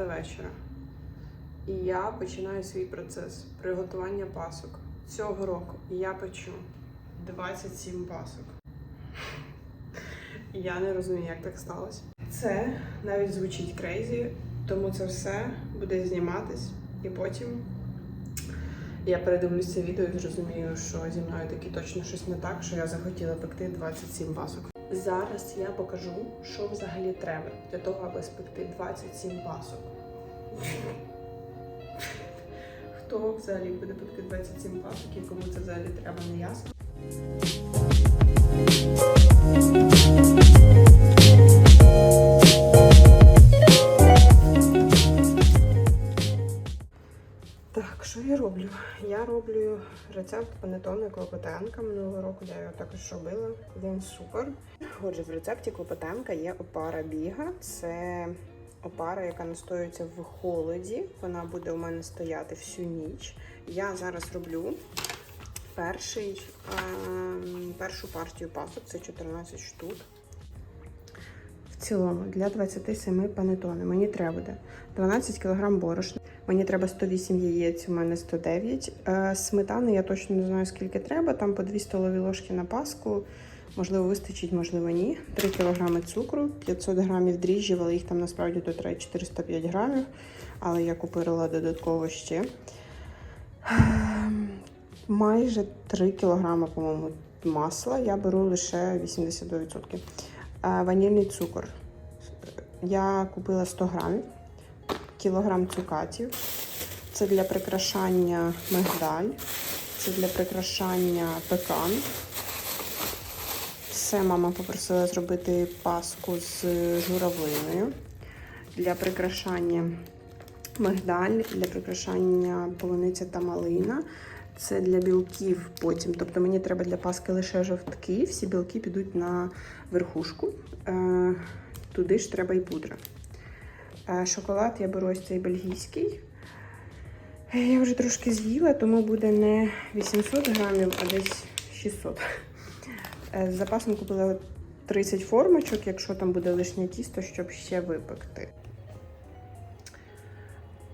9 вечора. І я починаю свій процес приготування пасок. Цього року я печу 27 пасок. Я не розумію, як так сталося. Це навіть звучить крейзі, тому це все буде зніматись, і потім я передивлюсь це відео і зрозумію, що зі мною таки точно щось не так, що я захотіла пекти 27 пасок. Зараз я покажу, що взагалі треба для того, аби спекти 27 пасок. Хто взагалі буде пекти 27 пасок і кому це взагалі треба, не ясно. Так, що я роблю? Я роблю рецепт панетони клопотенка. Минулого року я його також робила. Він супер. Отже, в рецепті клопотенка є опара біга. Це опара, яка настоюється в холоді. Вона буде у мене стояти всю ніч. Я зараз роблю перший, ем, першу партію пасок, це 14 штук. В цілому для 27 панетони мені треба буде 12 кг борошна. Мені треба 108 яєць, у мене 109. Е, Сметани я точно не знаю, скільки треба. Там по 2 столові ложки на паску. Можливо, вистачить, можливо, ні. 3 кг цукру, 500 г дріжджів, але їх там насправді тут треба 405 грамів. Але я купила додатково ще. Ем, Майже 3 кг, по-моєму, масла. Я беру лише 82%. Е, Ванільний цукор. Я купила 100 грамів кілограм цукатів. Це для прикрашання мигдаль, це для прикрашання пекан. Це мама попросила зробити паску з журавлиною. Для прикрашання мигдаль, для прикрашання полуниця та малина. Це для білків потім. Тобто мені треба для паски лише жовтки, всі білки підуть на верхушку. Е, туди ж треба і пудра. Е, Шоколад я беру ось цей бельгійський. Я вже трошки з'їла, тому буде не 800 грамів, а десь 600. Е, З запасом купила 30 формочок, якщо там буде лишнє тісто, щоб ще випекти.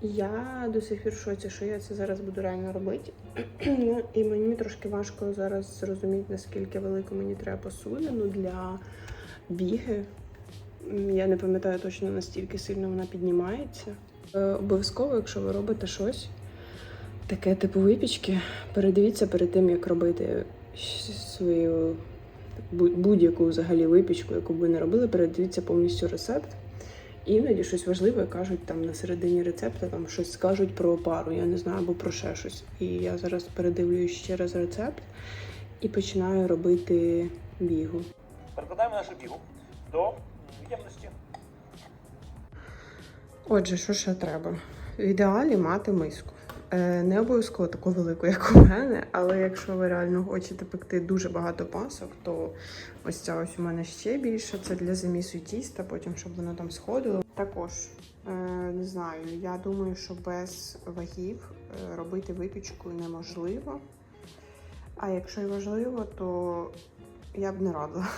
Я до сих пір шоці, що я це зараз буду реально робити. Ну, і мені трошки важко зараз зрозуміти, наскільки велику мені треба посудину для біги. Я не пам'ятаю точно настільки сильно вона піднімається. Е, Обов'язково, якщо ви робите щось таке типу випічки, передивіться перед тим, як робити свою будь-яку взагалі випічку, яку б ви не робили, передивіться повністю рецепт. Іноді щось важливе кажуть там на середині рецепту, там щось скажуть про опару, я не знаю, або про ще щось. І я зараз передивлюю ще раз рецепт і починаю робити бігу. Перекладаємо нашу бігу до ємності. Отже, що ще треба? В ідеалі мати миску. Е, Не обов'язково таку велику, як у мене, але якщо ви реально хочете пекти дуже багато пасок, то ось ця ось у мене ще більше. Це для замісу тіста, потім щоб воно там сходило. Також е, не знаю, я думаю, що без вагів е, робити випічку неможливо. А якщо і важливо, то я б не радила.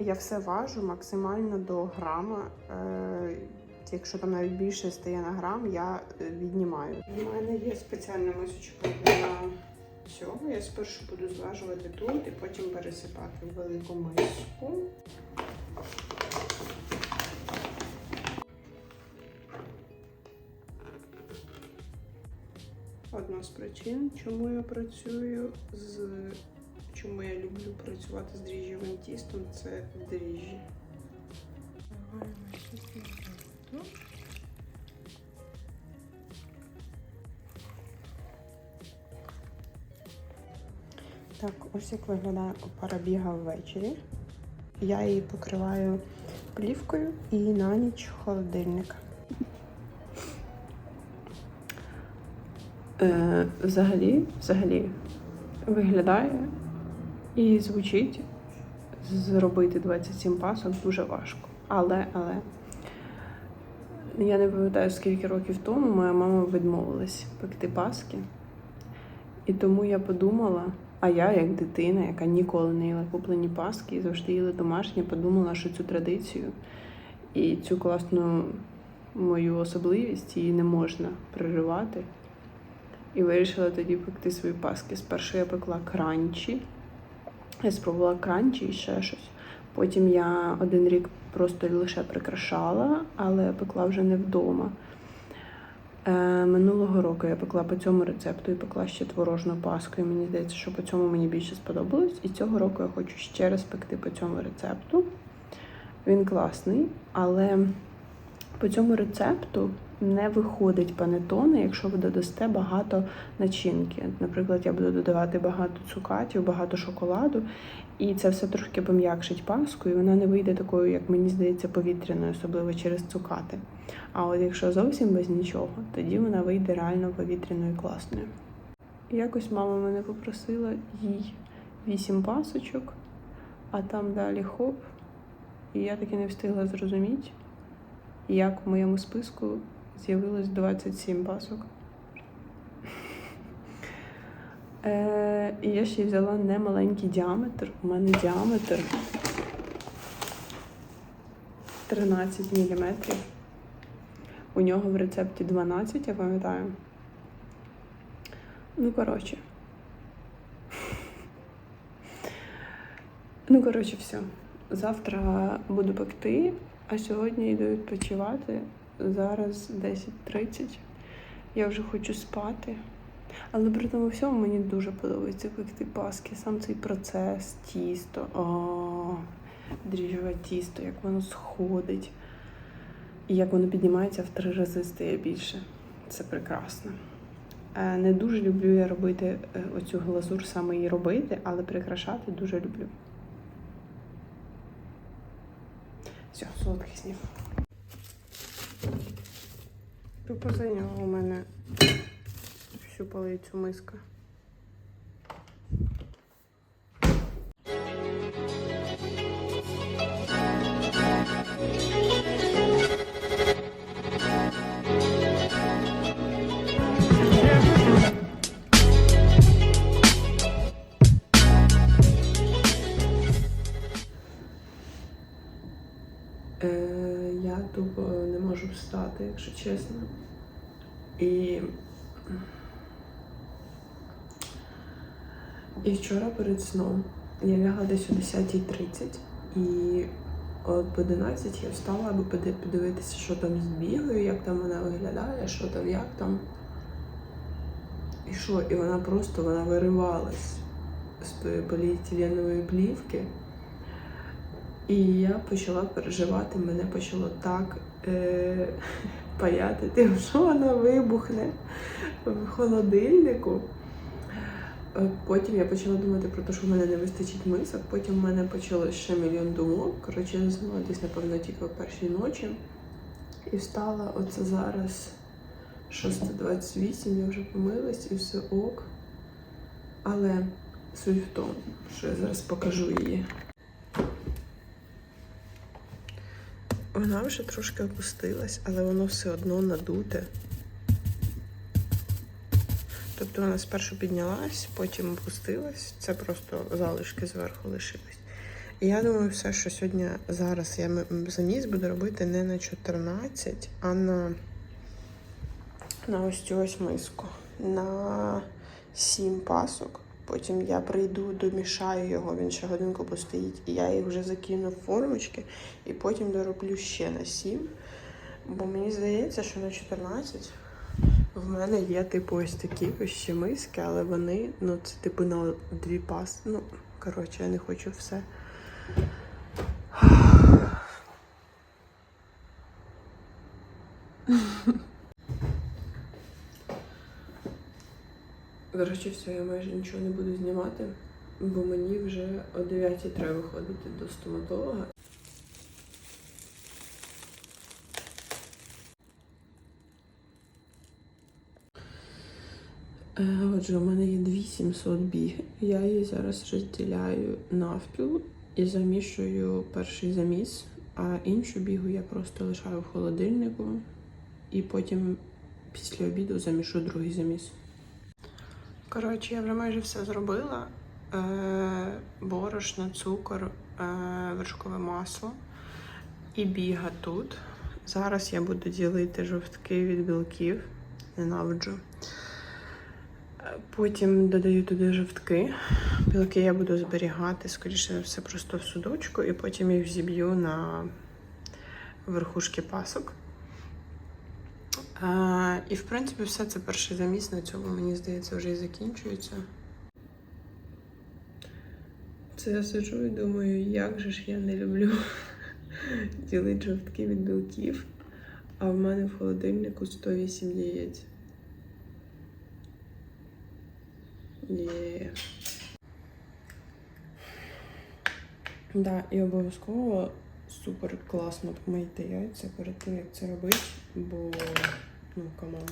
Я все важу максимально до грама. Якщо там навіть більше стає на грам, я е, віднімаю. У мене є спеціальна мисочка для цього. Я спершу буду зважувати тут і потім пересипати в велику миску. Одна з причин, чому я працюю з чому я люблю працювати з дріжджовим тістом, це дріжджі. Так, ось як виглядає опара біга ввечері. Я її покриваю плівкою і на ніч в холодильник. Е, взагалі, взагалі, виглядає і звучить зробити 27 пасок дуже важко. Але, але я не пам'ятаю, скільки років тому моя мама відмовилась пекти паски. І тому я подумала, А я, як дитина, яка ніколи не їла куплені паски і завжди їла домашні, подумала, що цю традицію і цю класну мою особливість її не можна переривати. І вирішила тоді пекти свої паски. Спершу я пекла кранчі. Я спробувала кранчі і ще щось. Потім я один рік просто лише прикрашала, але пекла вже не вдома. Е, минулого року я пекла по цьому рецепту і пекла ще творожну паску. І мені здається, що по цьому мені більше сподобалось. І цього року я хочу ще раз пекти по цьому рецепту. Він класний, але по цьому рецепту не виходить панетони, якщо ви додасте багато начинки. Наприклад, я буду додавати багато цукатів, багато шоколаду, і це все трошки пом'якшить паску, і вона не вийде такою, як мені здається, повітряною, особливо через цукати. А от якщо зовсім без нічого, тоді вона вийде реально повітряною і класною. Якось мама мене попросила їй вісім пасочок, а там далі хоп. І я таки не встигла зрозуміти, як в моєму списку з'явилось 27 пасок. Е, і я ще й взяла немаленький діаметр. У мене діаметр 13 мм. У нього в рецепті 12, я пам'ятаю. Ну, коротше. Ну, коротше, все. Завтра буду пекти, а сьогодні йду відпочивати. Зараз 10.30. Я вже хочу спати. Але при тому всьому мені дуже подобається пекти паски. Сам цей процес, тісто, о, дріжджове тісто, як воно сходить. І як воно піднімається в три рази стає більше. Це прекрасно. Е, Не дуже люблю я робити е, оцю глазур, саме її робити, але прикрашати дуже люблю. Все, солодкий снів. Тупо зайняла у мене всю полицю миска. Можу якщо чесно. І. І вчора перед сном я лягла десь о 10.30 і в 11 я встала, аби подивитися, що там з бігою, як там вона виглядає, що там, як там. І що? І вона просто вона виривалась з поліетиленової плівки. І я почала переживати, мене почало так е- паяти тим, що вона вибухне в холодильнику. Е, Потім я почала думати про те, що в мене не вистачить мисок. Потім в мене почалось ще мільйон думок. Коротше, я заснула десь, напевно, тільки о першій ночі. І встала оце зараз 6.28, я вже помилась і все ок. Але суть в тому, що я зараз покажу її. Вона вже трошки опустилась, але воно все одно надуте. Тобто вона спершу піднялась, потім опустилась. Це просто залишки зверху лишились. І я думаю, все, що сьогодні зараз я заміс буду робити не на 14, а на, на ось цю ось миску. На 7 пасок. Потім я прийду, домішаю його, він ще годинку постоїть, і я їх вже закину в формочки, і потім дороблю ще на 7. Бо мені здається, що на 14 в мене є типу ось такі ось ще миски, але вони, ну, це типу на дві пас. Ну, коротше, я не хочу все. Коротше, все, я майже нічого не буду знімати, бо мені вже о 9 треба виходити до стоматолога. Е, Отже, у мене є 2700 біг. Я її зараз розділяю навпіл і замішую перший заміс, а іншу бігу я просто лишаю в холодильнику і потім після обіду замішу другий заміс. Коротше, я вже майже все зробила. е, борошно, цукор, е, вершкове масло і біга тут. Зараз я буду ділити жовтки від білків. Ненавиджу. Е, Потім додаю туди жовтки. Білки я буду зберігати, скоріше за все, просто в судочку, і потім їх зіб'ю на верхушки пасок. Е, і в принципі все це перший заміс на цьому, мені здається, вже і закінчується. Це я сиджу і думаю, як же ж я не люблю ділити жовтки від білків, а в мене в холодильнику 108 яєць. Є. Да, і обов'язково супер класно помийте яйця перед тим, як це робити, бо ну камон.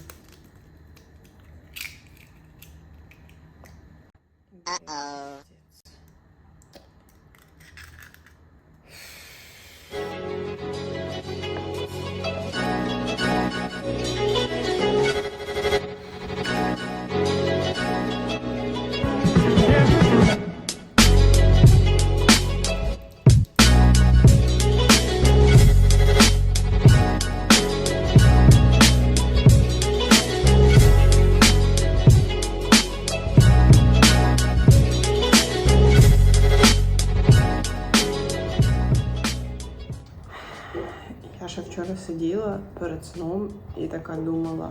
Я ще вчора сиділа перед сном і така думала: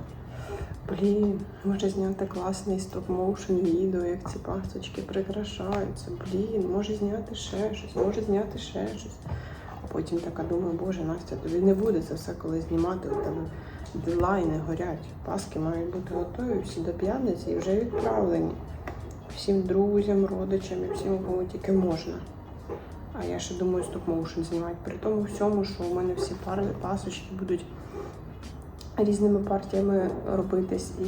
блін, може зняти класний стоп-моушен відео, як ці пасочки прикрашаються. Блін, може зняти ще щось, може зняти ще щось. А потім така думаю, боже, Настя, тобі не буде це все коли знімати. Тебе дедлайни горять. Паски мають бути готові всі до п'ятниці і вже відправлені. Всім друзям, родичам і всім, кому тільки можна. А я ще думаю стоп-моушен знімати. При тому всьому, що у мене всі пари пасочки будуть різними партіями робитись і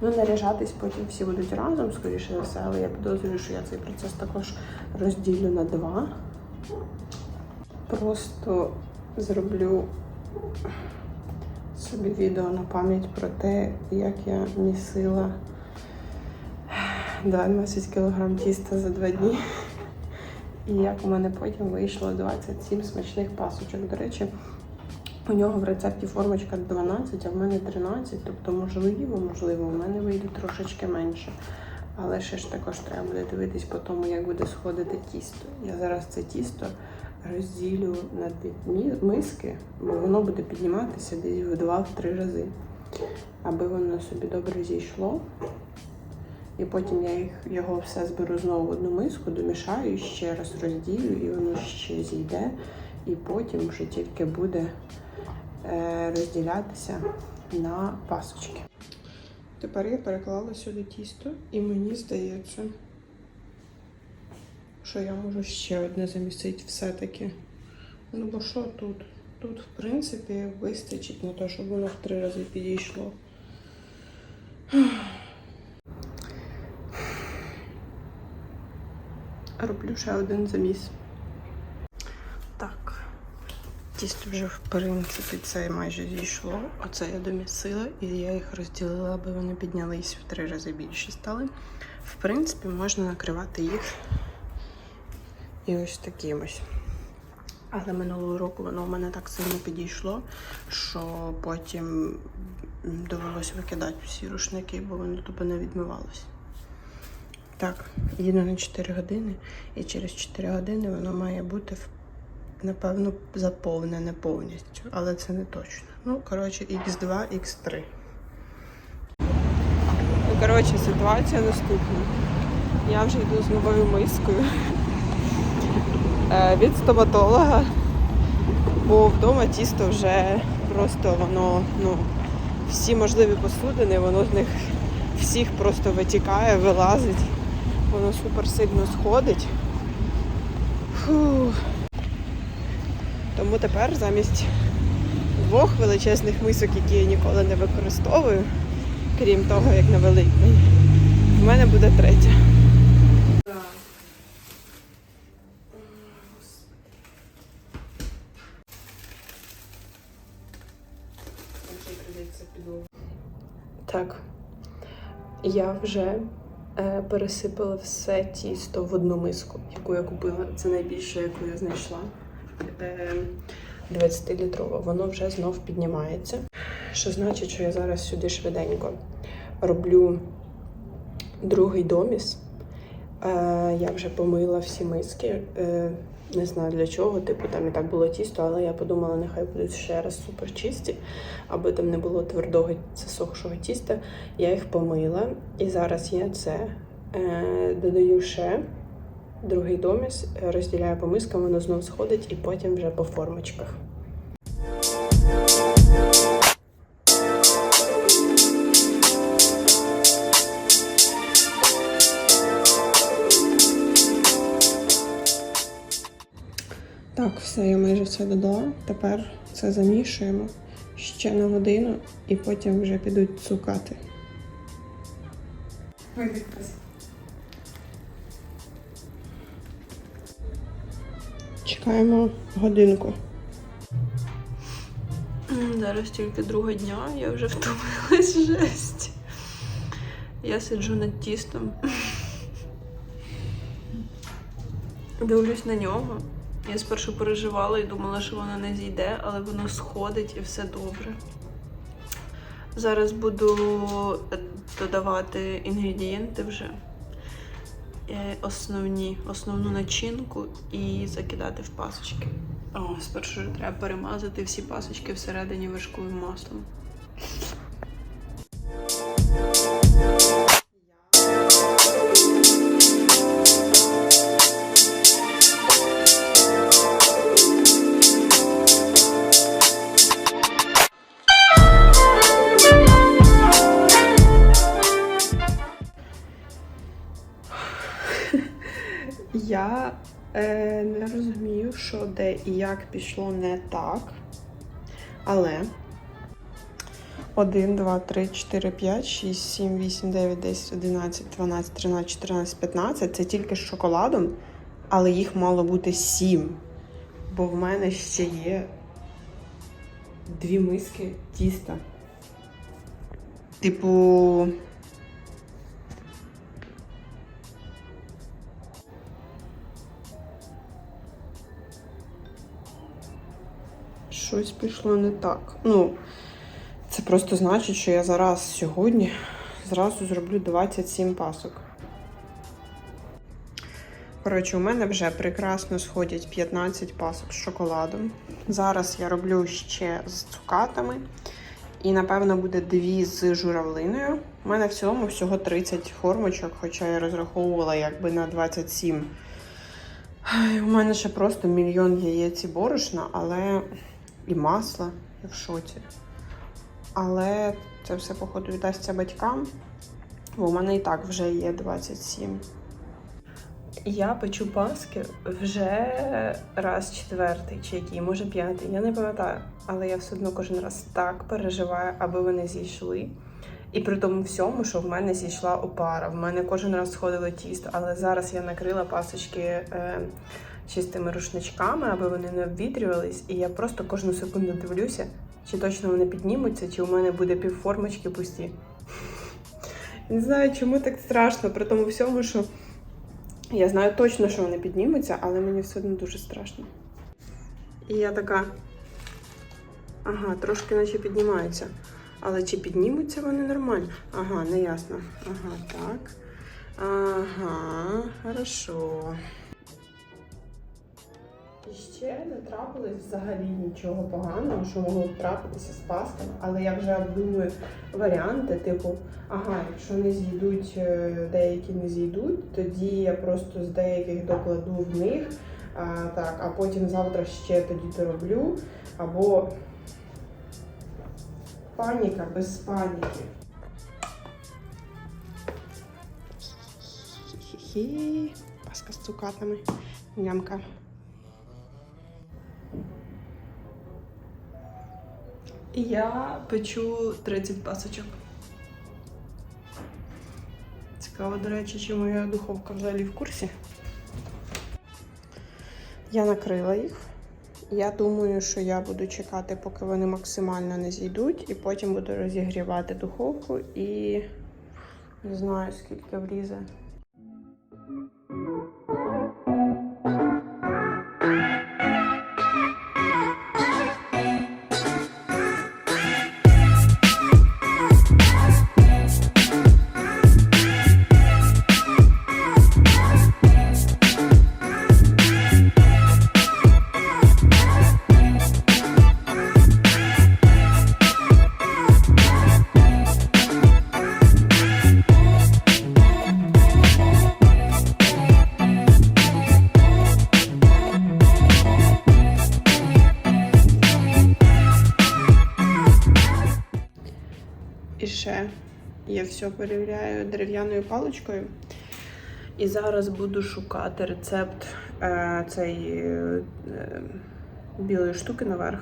ну, наряжатись потім всі будуть разом, скоріше за все, але я підозрюю, що я цей процес також розділю на два. Просто зроблю собі відео на пам'ять про те, як я місила 12 кг тіста за два дні. І як у мене потім вийшло 27 смачних пасочок. До речі, у нього в рецепті формочка 12, а в мене 13. Тобто, можливо, можливо, у мене вийде трошечки менше. Але ще ж також треба буде дивитись по тому, як буде сходити тісто. Я зараз це тісто розділю на дві миски, бо воно буде підніматися десь в 2-3 рази. Аби воно собі добре зійшло. І потім я їх, його все зберу знову в одну миску, домішаю, ще раз розділю, і воно ще зійде. І потім вже тільки буде е, розділятися на пасочки. Тепер я переклала сюди тісто, і мені здається, що я можу ще одне замісити все-таки. Ну бо що тут? Тут, в принципі, вистачить на те, щоб воно в три рази підійшло. Роблю ще один заміс. Так. Тісто вже, в принципі, це майже зійшло. Оце я домісила, і я їх розділила, аби вони піднялись в три рази більше стали. В принципі, можна накривати їх і ось таким ось. Але минулого року воно в мене так сильно підійшло, що потім довелося викидати всі рушники, бо воно тупо не відмивалося. Так, їду на 4 години, і через 4 години воно має бути, напевно, заповнене повністю, але це не точно. Ну, коротше, X2, X3. Ну, коротше, ситуація наступна. Я вже йду з новою мискою е, від стоматолога, бо вдома тісто вже просто воно, ну, всі можливі посудини, воно з них всіх просто витікає, вилазить. Воно супер сильно сходить. Фу. Тому тепер замість двох величезних мисок, які я ніколи не використовую, крім того, як на Великдень, в мене буде третя. Так, я вже пересипала все тісто в одну миску, яку я купила. Це найбільше, яку я знайшла. Е, 20-літрова. Воно вже знов піднімається. Що значить, що я зараз сюди швиденько роблю другий доміс. Е, я вже помила всі миски. Не знаю для чого, типу там і так було тісто, але я подумала, нехай будуть ще раз супер чисті, аби там не було твердого засохшого тіста. Я їх помила, і зараз я це е, додаю ще другий доміс, розділяю по мискам, воно знов сходить, і потім вже по формочках. Так, все, я майже все додала. Тепер це замішуємо ще на годину і потім вже підуть цукати. Чекаємо годинку. Зараз тільки друга дня, я вже втомилась жесть. Я сиджу над тістом. Дивлюсь на нього. Я спершу переживала і думала, що воно не зійде, але воно сходить і все добре. Зараз буду е, додавати інгредієнти вже. Е, Основні, основну начинку і закидати в пасочки. О, спершу треба перемазати всі пасочки всередині вершковим маслом. Де і як пішло не так. Але 1, 2, 3, 4, 5, 6, 7, 8, 9, 10, 11, 12, 13, 14, 15 це тільки з шоколадом, але їх мало бути 7. Бо в мене ще є дві миски тіста. Типу. Щось пішло не так. Ну, це просто значить, що я зараз сьогодні зразу зроблю 27 пасок. Коротше, у мене вже прекрасно сходять 15 пасок з шоколадом. Зараз я роблю ще з цукатами. І, напевно, буде дві з журавлиною. У мене в цілому всього 30 формочок, хоча я розраховувала якби на 27. У мене ще просто мільйон яєць і борошна, але і масла, я в шоці. Але це все, походу, віддасться батькам, бо у мене і так вже є 27. Я печу паски вже раз четвертий, чи який, може п'ятий, я не пам'ятаю. Але я все одно кожен раз так переживаю, аби вони зійшли. І при тому всьому, що в мене зійшла опара. В мене кожен раз сходило тісто, але зараз я накрила пасочки е, чистими рушничками, аби вони не обвітрювались. І я просто кожну секунду дивлюся, чи точно вони піднімуться, чи у мене буде півформочки пусті. Не знаю, чому так страшно, при тому всьому, що я знаю точно, що вони піднімуться, але мені все одно дуже страшно. І я така. Ага, трошки наче піднімаються. Але чи піднімуться вони нормально? Ага, не ясно. Ага, так. Ага, хорошо. Ще не трапилось взагалі нічого поганого, що могло трапитися з пастами, але я вже обдумую варіанти, типу, ага, якщо не зійдуть, е, деякі не зійдуть, тоді я просто з деяких докладу в них, а, так, а потім завтра ще тоді дороблю, або паніка без паніки. Хі-хі-хі. Паска з цукатами. Нямка. Я печу 30 пасочок. Цікаво, до речі, чи моя духовка взагалі в курсі. Я накрила їх. Я думаю, що я буду чекати, поки вони максимально не зійдуть, і потім буду розігрівати духовку і Не знаю, скільки влізе. Все перевіряю дерев'яною паличкою. І зараз буду шукати рецепт е, цієї е, білої штуки наверх.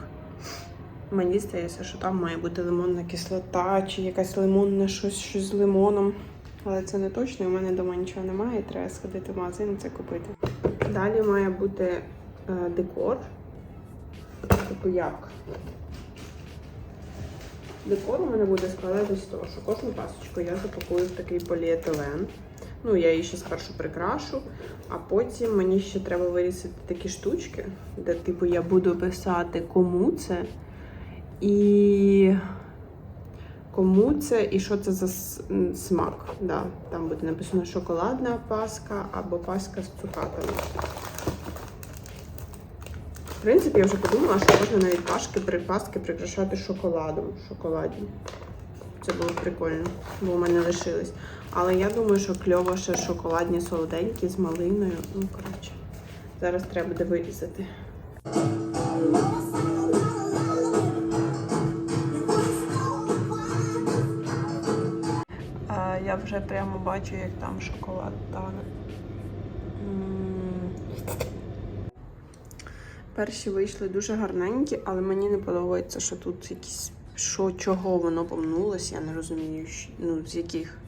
Мені здається, що там має бути лимонна кислота чи якась лимонна щось, щось з лимоном. Але це не точно, у мене вдома нічого немає, треба сходити в магазин і це купити. Далі має бути е, декор. Типу як? Декор у мене буде складатись з того, що кожну пасочку я запакую в такий поліетилен. Ну, я її ще спершу прикрашу, а потім мені ще треба вирізати такі штучки, де, типу, я буду писати, кому це і кому це і що це за смак. Да, там буде написано шоколадна паска або паска з цукатами. В принципі, я вже подумала, що можна навіть пашки, при- паски прикрашати шоколадом. Шоколадні. Це було прикольно, бо у мене лишились. Але я думаю, що кльово ще шоколадні солоденькі з малиною. Ну, коротше, зараз треба буде вирізати. Я вже прямо бачу, як там шоколад тане. Перші вийшли дуже гарненькі, але мені не подобається, що тут якісь. Що, чого воно помнулося, я не розумію, ну, з яких.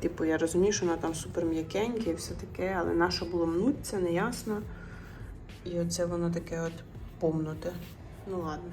Типу, я розумію, що воно там супер м'якеньке і все таке, але наше було мнуться, неясно. не ясно. І оце воно таке от помнуте. Ну ладно.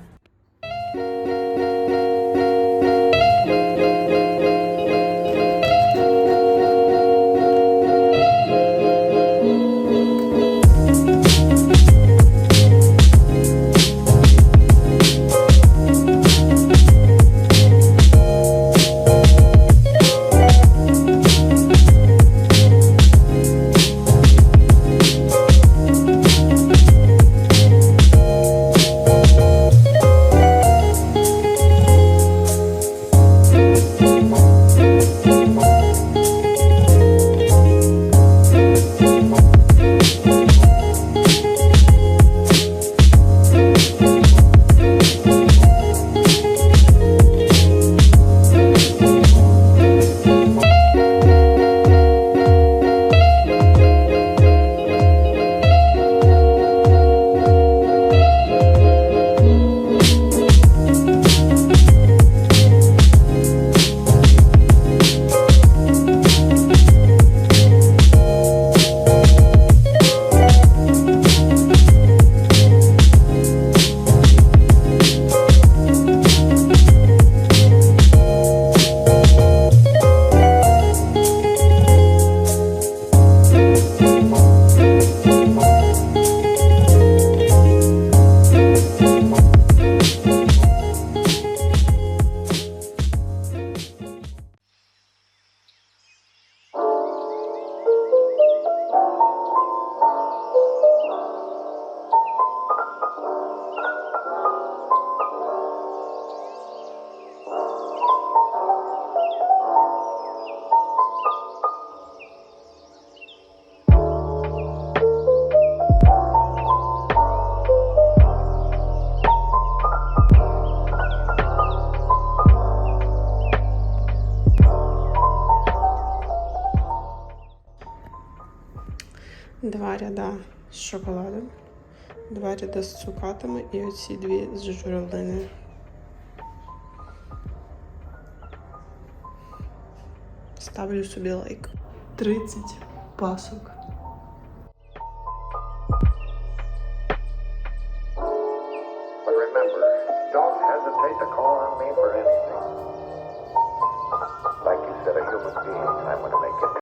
Шоколадом, два ряда з цукатами і оці дві з журавлиною. Ставлю собі лайк. 30 пасок.